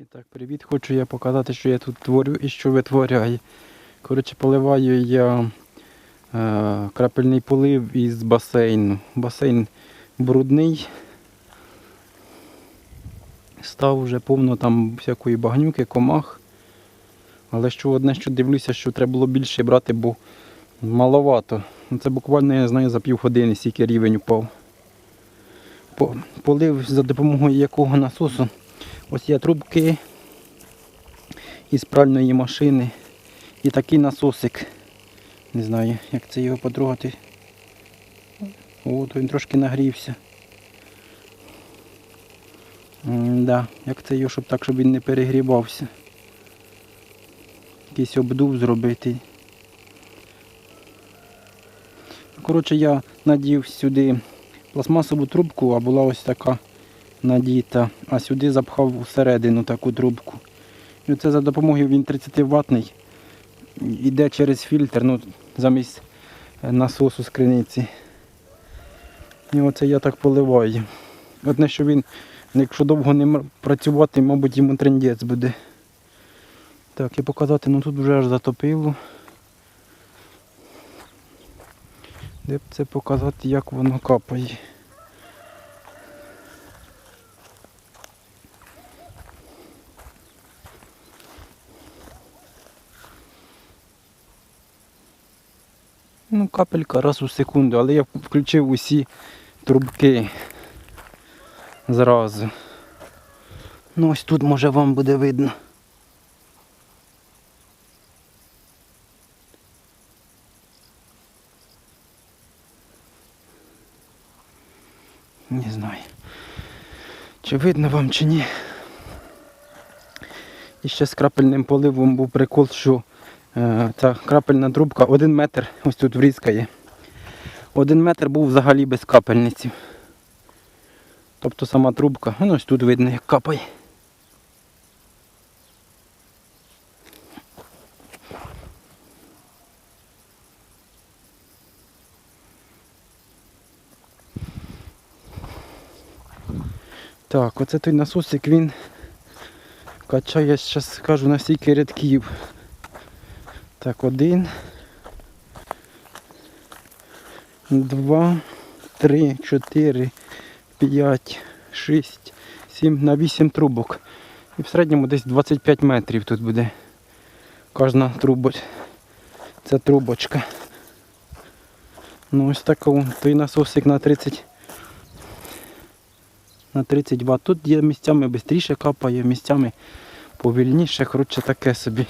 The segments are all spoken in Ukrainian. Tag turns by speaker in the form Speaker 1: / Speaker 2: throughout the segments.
Speaker 1: І так, привіт, хочу я показати, що я тут творю і що витворяю. Коротше, поливаю я е, крапельний полив із басейну. Басейн брудний. Став вже повно там всякої багнюки, комах. Але що одне, що дивлюся, що треба було більше брати, бо маловато. Ну, Це буквально, я знаю, за півгодини стільки рівень упав. По- Полив за допомогою якого насосу. Ось є трубки із пральної машини. І такий насосик. Не знаю, як це його потрогати. О, він трошки нагрівся. М, Да, як це його, щоб так, щоб він не перегрівався. Якийсь обдув зробити. Коротше, я надів сюди пластмасову трубку, а була ось така надіта, а сюди запхав всередину таку трубку. І оце за допомогою він 30 ватний йде через фільтр, ну, замість е, насосу з криниці. І оце я так поливаю. Одне, що він, якщо довго не працювати, мабуть, йому трендець буде. Так, і показати, ну тут вже аж затопило. Де б це показати, як воно капає. Ну, капелька раз у секунду, але я включив усі трубки зразу. Ну ось тут може вам буде видно. Не знаю. Чи видно вам, чи ні. І ще з крапельним поливом був прикол, що Ця крапельна трубка один метр, ось тут врізка є. Один метр був взагалі без капельниці. Тобто сама трубка, ну ось тут видно, як капає. Так, оце той насосик він качає, я зараз скажу на стільки рядків. Так, один. Два, три, чотири, п'ять, шість, сім на вісім трубок. І в середньому десь 25 метрів тут буде. Кожна трубочка. Це трубочка. Ну ось такий той насосик на 30. На 30 Вт. Тут є місцями швидше капає, місцями повільніше, коротше таке собі.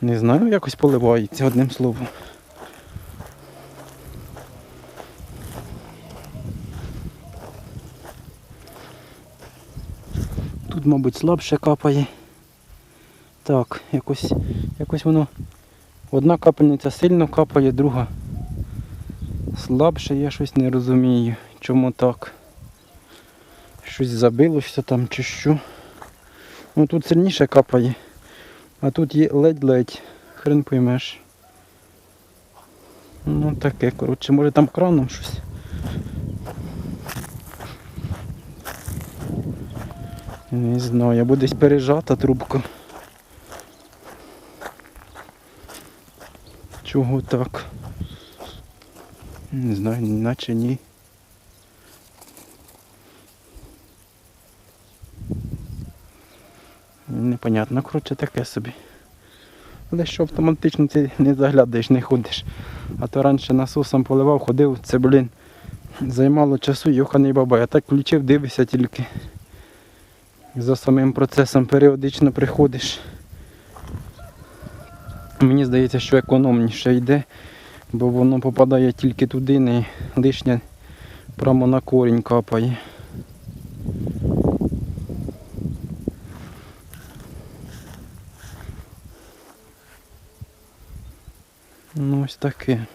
Speaker 1: Не знаю, якось поливається одним словом. Тут, мабуть, слабше капає. Так, якось, якось воно. Одна капельниця сильно капає, друга слабше, я щось не розумію, чому так. Щось забилося там чи що. Ну тут сильніше капає. А тут є ледь-ледь, хрен поймеш. Ну таке, коротше, може там краном щось. Не знаю, або десь пережата трубка. Чого так? Не знаю, наче ні. Непонятно, коротше таке собі. Але що автоматично ти не заглядаєш, не ходиш. А то раніше насосом поливав, ходив, це, блін, займало часу, йоханий бабай. А так включив, дивишся тільки. За самим процесом періодично приходиш. Мені здається, що економніше йде, бо воно попадає тільки туди, не лишнє прямо на корінь капає. Ну ось таке.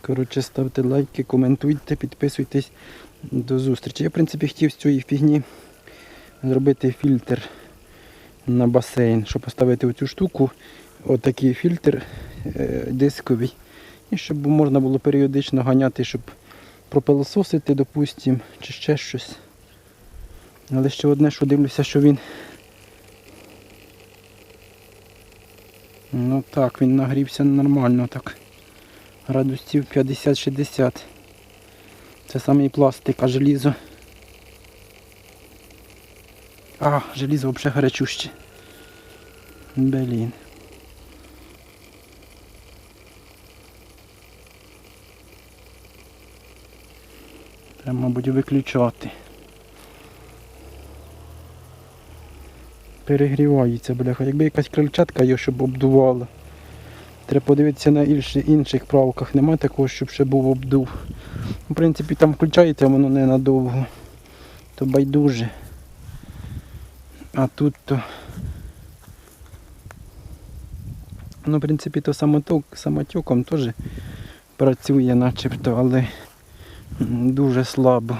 Speaker 1: Коротше, ставте лайки, коментуйте, підписуйтесь. До зустрічі. Я, в принципі, хотів з цієї фігні зробити фільтр на басейн, щоб поставити оцю штуку, отакий фільтр е, дисковий. І щоб можна було періодично ганяти, щоб пропилососити, допустимо, чи ще щось. Але ще одне, що дивлюся, що він. Ну так, він нагрівся нормально так. Градусів 50-60. Це саме і пластик, а желізо. А, желізо взагалі гарячуще. Блін. Треба, мабуть, виключати. Перегрівається, бляха. Якби якась крильчатка є, щоб обдувала. Треба подивитися на інших правках. Нема такого, щоб ще був обдув. В принципі, там включається воно ненадовго. То байдуже. А тут то. Ну, в принципі, то самоток, самотюком теж працює начебто, але дуже слабо.